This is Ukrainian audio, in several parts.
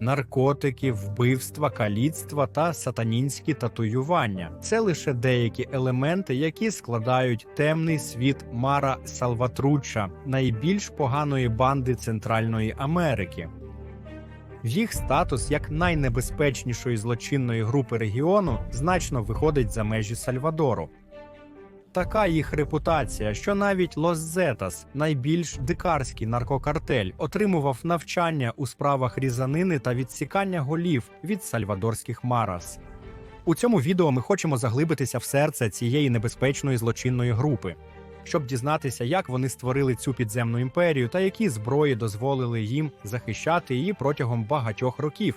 наркотики, вбивства, каліцтва та сатанінські татуювання. Це лише деякі елементи, які складають темний світ Мара Салватруча, найбільш поганої банди Центральної Америки. Їх статус як найнебезпечнішої злочинної групи регіону значно виходить за межі Сальвадору. Така їх репутація, що навіть Лос Зетас, найбільш дикарський наркокартель, отримував навчання у справах різанини та відсікання голів від сальвадорських марас. У цьому відео ми хочемо заглибитися в серце цієї небезпечної злочинної групи, щоб дізнатися, як вони створили цю підземну імперію та які зброї дозволили їм захищати її протягом багатьох років.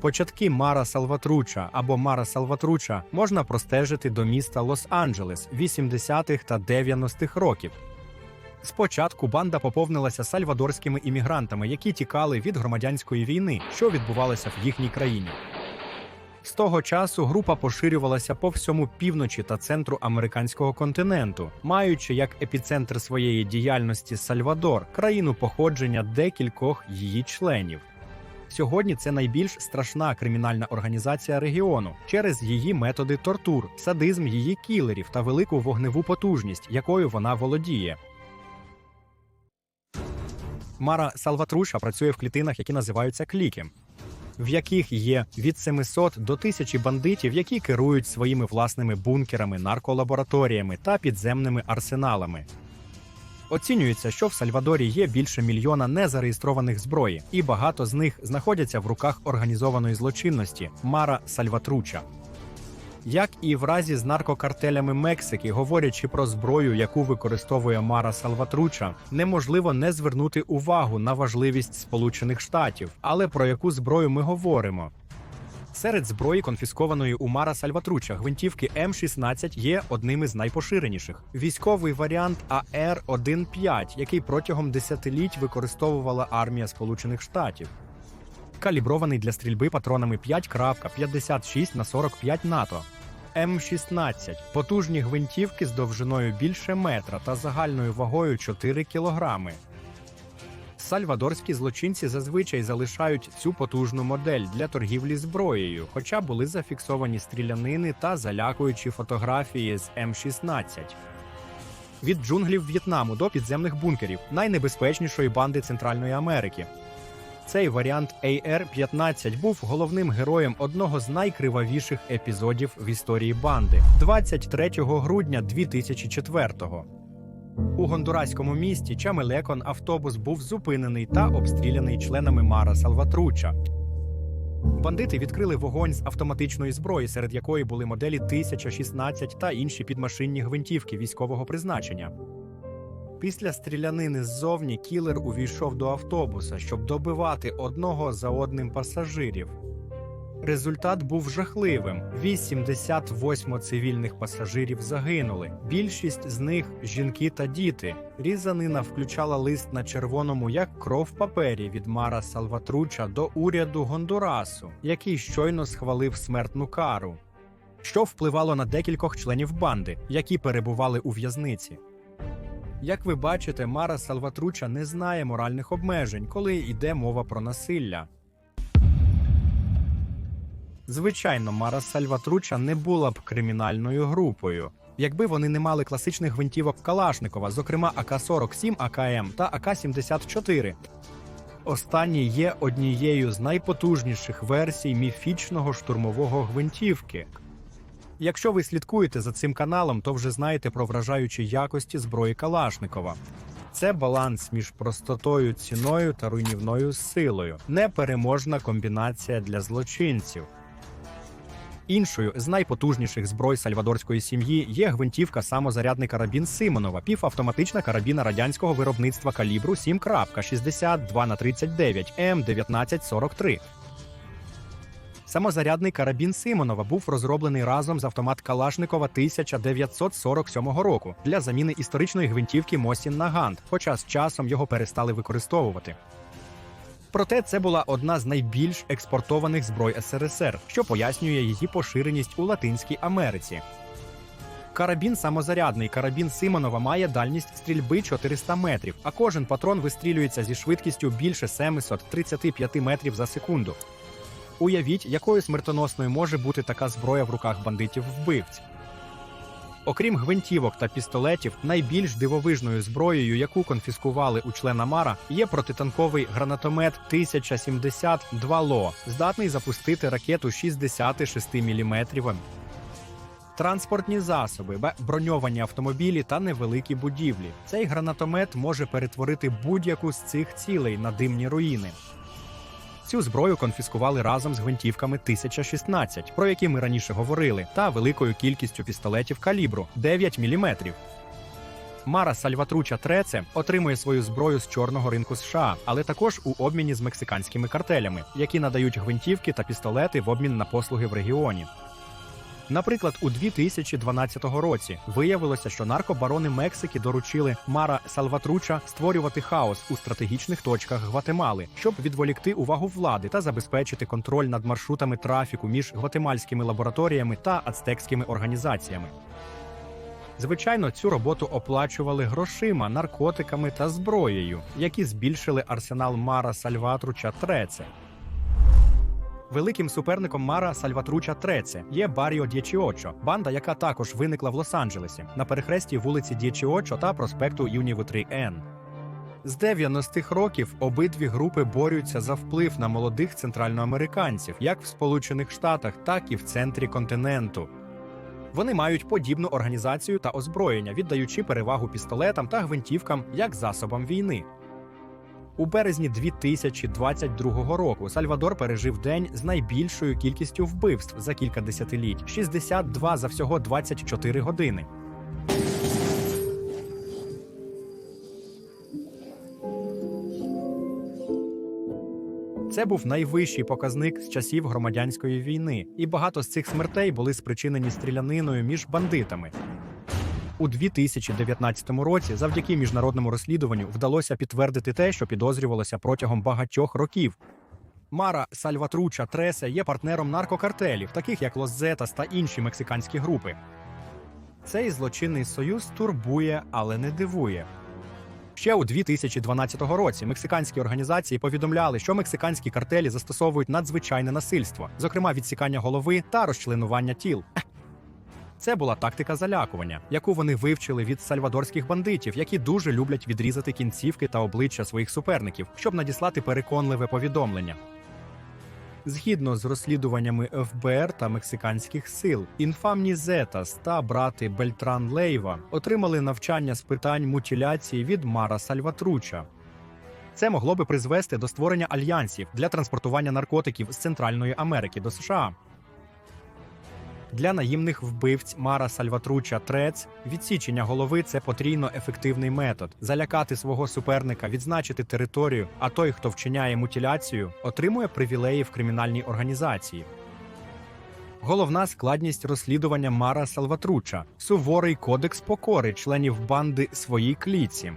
Початки Мара Салватруча або Мара Салватруча можна простежити до міста Лос-Анджелес 80-х та 90-х років. Спочатку банда поповнилася сальвадорськими іммігрантами, які тікали від громадянської війни, що відбувалося в їхній країні. З того часу група поширювалася по всьому півночі та центру американського континенту, маючи як епіцентр своєї діяльності Сальвадор, країну походження декількох її членів. Сьогодні це найбільш страшна кримінальна організація регіону через її методи тортур, садизм її кілерів та велику вогневу потужність, якою вона володіє. Мара Салватруша працює в клітинах, які називаються кліки, в яких є від 700 до 1000 бандитів, які керують своїми власними бункерами, нарколабораторіями та підземними арсеналами. Оцінюється, що в Сальвадорі є більше мільйона незареєстрованих зброї, і багато з них знаходяться в руках організованої злочинності Мара Сальватруча. Як і в разі з наркокартелями Мексики, говорячи про зброю, яку використовує Мара Салватруча, неможливо не звернути увагу на важливість Сполучених Штатів. Але про яку зброю ми говоримо? Серед зброї, конфіскованої у Мара Сальватруча, гвинтівки М16 є одним із найпоширеніших. Військовий варіант АР-15, який протягом десятиліть використовувала армія Сполучених Штатів. Калібрований для стрільби патронами 5.56 на 45 НАТО. М16 потужні гвинтівки з довжиною більше метра та загальною вагою 4 кілограми. Сальвадорські злочинці зазвичай залишають цю потужну модель для торгівлі зброєю, хоча були зафіксовані стрілянини та залякуючі фотографії з М16. Від джунглів В'єтнаму до підземних бункерів найнебезпечнішої банди Центральної Америки. Цей варіант AR-15 був головним героєм одного з найкривавіших епізодів в історії банди 23 грудня 2004-го. У гондураському місті Чамелекон автобус був зупинений та обстріляний членами Мара Салватруча. Бандити відкрили вогонь з автоматичної зброї, серед якої були моделі 1016 та інші підмашинні гвинтівки військового призначення. Після стрілянини ззовні кілер увійшов до автобуса, щоб добивати одного за одним пасажирів. Результат був жахливим: 88 цивільних пасажирів загинули. Більшість з них жінки та діти. Різанина включала лист на червоному як кров папері від Мара Салватруча до уряду Гондурасу, який щойно схвалив смертну кару, що впливало на декількох членів банди, які перебували у в'язниці. Як ви бачите, Мара Салватруча не знає моральних обмежень, коли йде мова про насилля. Звичайно, Мара Сальватруча не була б кримінальною групою, якби вони не мали класичних гвинтівок Калашникова, зокрема АК-47 АКМ та АК-74. Останні є однією з найпотужніших версій міфічного штурмового гвинтівки. Якщо ви слідкуєте за цим каналом, то вже знаєте про вражаючі якості зброї Калашникова. Це баланс між простотою, ціною та руйнівною силою, непереможна комбінація для злочинців. Іншою з найпотужніших зброй сальвадорської сім'ї є гвинтівка самозарядний карабін Симонова, півавтоматична карабіна радянського виробництва калібру 7.62 на 39 М1943. Самозарядний карабін Симонова був розроблений разом з автомат Калашникова 1947 року для заміни історичної гвинтівки Мосін Нагант, хоча з часом його перестали використовувати. Проте це була одна з найбільш експортованих зброй СРСР, що пояснює її поширеність у Латинській Америці. Карабін самозарядний карабін Симонова має дальність стрільби 400 метрів, а кожен патрон вистрілюється зі швидкістю більше 735 метрів за секунду. Уявіть, якою смертоносною може бути така зброя в руках бандитів вбивць. Окрім гвинтівок та пістолетів, найбільш дивовижною зброєю, яку конфіскували у члена Мара, є протитанковий гранатомет 1072 ЛО, здатний запустити ракету 66 мм. Транспортні засоби, броньовані автомобілі та невеликі будівлі. Цей гранатомет може перетворити будь-яку з цих цілей на димні руїни. Цю зброю конфіскували разом з гвинтівками 1016, про які ми раніше говорили, та великою кількістю пістолетів калібру 9 мм. Мара Сальватруча Треце отримує свою зброю з чорного ринку США, але також у обміні з мексиканськими картелями, які надають гвинтівки та пістолети в обмін на послуги в регіоні. Наприклад, у 2012 році виявилося, що наркобарони Мексики доручили Мара Салватруча створювати хаос у стратегічних точках Гватемали, щоб відволікти увагу влади та забезпечити контроль над маршрутами трафіку між гватемальськими лабораторіями та ацтекськими організаціями. Звичайно, цю роботу оплачували грошима, наркотиками та зброєю, які збільшили арсенал Мара Сальватруча Треце. Великим суперником Мара Сальватруча Треце є Баріо Д'єчіочо, банда, яка також виникла в Лос-Анджелесі на перехресті вулиці Д'єчіочо та проспекту Юніву 3Н. З 90-х років обидві групи борються за вплив на молодих центральноамериканців, як в Сполучених Штатах, так і в центрі континенту. Вони мають подібну організацію та озброєння, віддаючи перевагу пістолетам та гвинтівкам як засобам війни. У березні 2022 року Сальвадор пережив день з найбільшою кількістю вбивств за кілька десятиліть 62 за всього 24 години. Це був найвищий показник з часів громадянської війни, і багато з цих смертей були спричинені стріляниною між бандитами. У 2019 році, завдяки міжнародному розслідуванню, вдалося підтвердити те, що підозрювалося протягом багатьох років. Мара Сальватруча Тресе є партнером наркокартелів, таких як Лозетас та інші мексиканські групи. Цей злочинний союз турбує, але не дивує. Ще у 2012 році мексиканські організації повідомляли, що мексиканські картелі застосовують надзвичайне насильство, зокрема відсікання голови та розчленування тіл. Це була тактика залякування, яку вони вивчили від сальвадорських бандитів, які дуже люблять відрізати кінцівки та обличчя своїх суперників, щоб надіслати переконливе повідомлення. Згідно з розслідуваннями ФБР та мексиканських сил, інфамні Зетас та брати Бельтран Лейва отримали навчання з питань мутіляції від Мара Сальватруча. Це могло би призвести до створення альянсів для транспортування наркотиків з Центральної Америки до США. Для наїмних вбивць Мара Сальватруча Трец відсічення голови це потрійно ефективний метод залякати свого суперника, відзначити територію, а той, хто вчиняє мутіляцію, отримує привілеї в кримінальній організації. Головна складність розслідування Мара Салватруча суворий кодекс покори членів банди своїй кліці.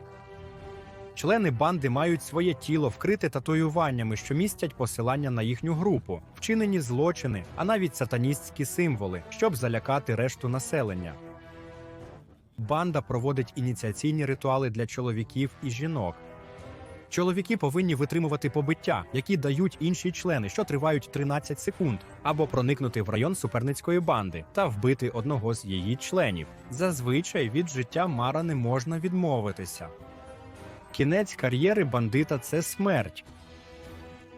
Члени банди мають своє тіло вкрите татуюваннями, що містять посилання на їхню групу, вчинені злочини, а навіть сатаністські символи, щоб залякати решту населення. Банда проводить ініціаційні ритуали для чоловіків і жінок. Чоловіки повинні витримувати побиття, які дають інші члени, що тривають 13 секунд, або проникнути в район суперницької банди та вбити одного з її членів. Зазвичай від життя Мара не можна відмовитися. Кінець кар'єри бандита це смерть.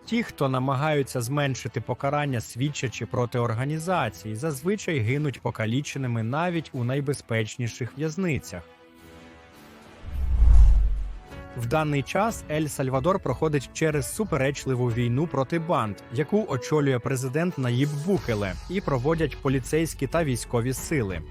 Ті, хто намагаються зменшити покарання, свідчачи проти організації, зазвичай гинуть покаліченими навіть у найбезпечніших в'язницях. В даний час Ель Сальвадор проходить через суперечливу війну проти банд, яку очолює президент Наїб Букеле, і проводять поліцейські та військові сили.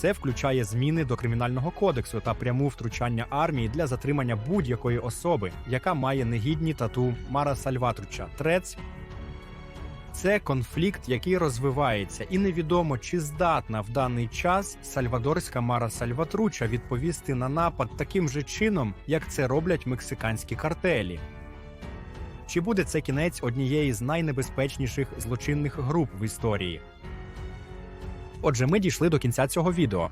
Це включає зміни до кримінального кодексу та пряму втручання армії для затримання будь-якої особи, яка має негідні тату Мара Сальватруча. Трец це конфлікт, який розвивається, і невідомо, чи здатна в даний час сальвадорська Мара Сальватруча відповісти на напад таким же чином, як це роблять мексиканські картелі. Чи буде це кінець однієї з найнебезпечніших злочинних груп в історії? Отже, ми дійшли до кінця цього відео.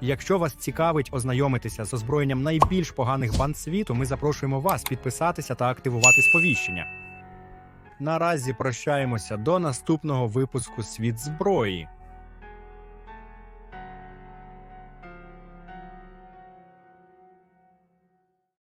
Якщо вас цікавить ознайомитися з озброєнням найбільш поганих банд світу, ми запрошуємо вас підписатися та активувати сповіщення. Наразі прощаємося до наступного випуску Світ зброї.